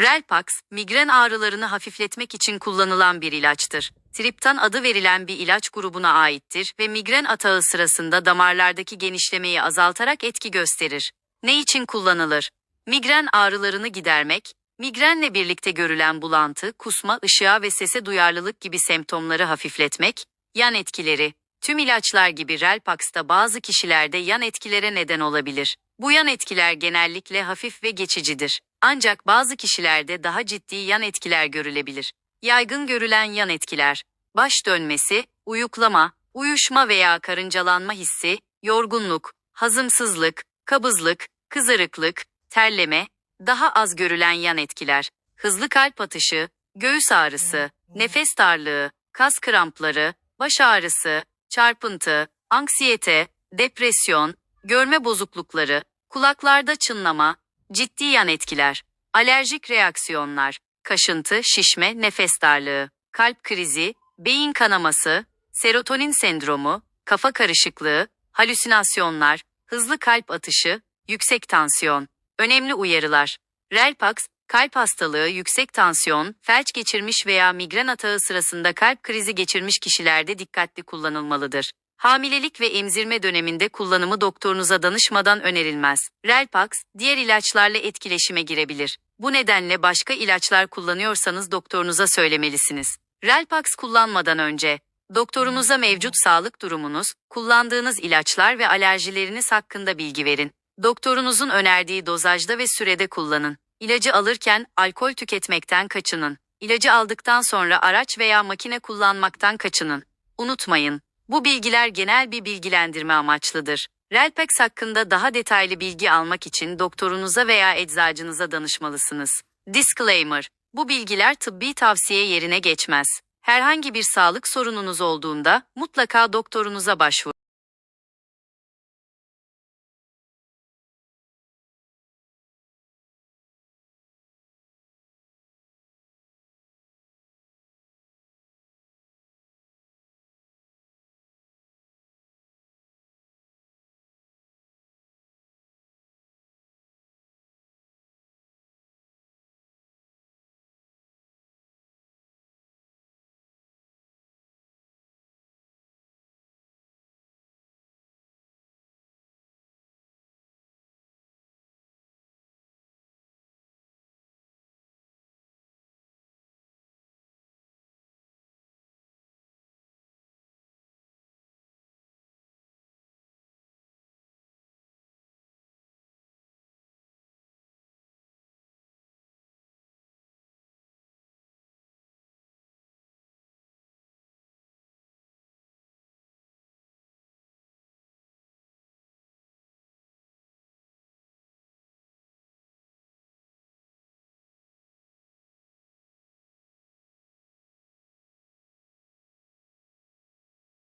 Relpax, migren ağrılarını hafifletmek için kullanılan bir ilaçtır. Triptan adı verilen bir ilaç grubuna aittir ve migren atağı sırasında damarlardaki genişlemeyi azaltarak etki gösterir. Ne için kullanılır? Migren ağrılarını gidermek, migrenle birlikte görülen bulantı, kusma, ışığa ve sese duyarlılık gibi semptomları hafifletmek, yan etkileri. Tüm ilaçlar gibi Relpax'ta bazı kişilerde yan etkilere neden olabilir. Bu yan etkiler genellikle hafif ve geçicidir. Ancak bazı kişilerde daha ciddi yan etkiler görülebilir. Yaygın görülen yan etkiler, baş dönmesi, uyuklama, uyuşma veya karıncalanma hissi, yorgunluk, hazımsızlık, kabızlık, kızarıklık, terleme, daha az görülen yan etkiler, hızlı kalp atışı, göğüs ağrısı, nefes darlığı, kas krampları, baş ağrısı, çarpıntı, anksiyete, depresyon, görme bozuklukları, kulaklarda çınlama, ciddi yan etkiler, alerjik reaksiyonlar, kaşıntı, şişme, nefes darlığı, kalp krizi, beyin kanaması, serotonin sendromu, kafa karışıklığı, halüsinasyonlar, hızlı kalp atışı, yüksek tansiyon. Önemli uyarılar. Relpax, kalp hastalığı, yüksek tansiyon, felç geçirmiş veya migren atağı sırasında kalp krizi geçirmiş kişilerde dikkatli kullanılmalıdır. Hamilelik ve emzirme döneminde kullanımı doktorunuza danışmadan önerilmez. Relpax, diğer ilaçlarla etkileşime girebilir. Bu nedenle başka ilaçlar kullanıyorsanız doktorunuza söylemelisiniz. Relpax kullanmadan önce, doktorunuza mevcut sağlık durumunuz, kullandığınız ilaçlar ve alerjileriniz hakkında bilgi verin. Doktorunuzun önerdiği dozajda ve sürede kullanın. İlacı alırken alkol tüketmekten kaçının. İlacı aldıktan sonra araç veya makine kullanmaktan kaçının. Unutmayın, bu bilgiler genel bir bilgilendirme amaçlıdır. Relpex hakkında daha detaylı bilgi almak için doktorunuza veya eczacınıza danışmalısınız. Disclaimer: Bu bilgiler tıbbi tavsiye yerine geçmez. Herhangi bir sağlık sorununuz olduğunda mutlaka doktorunuza başvurun.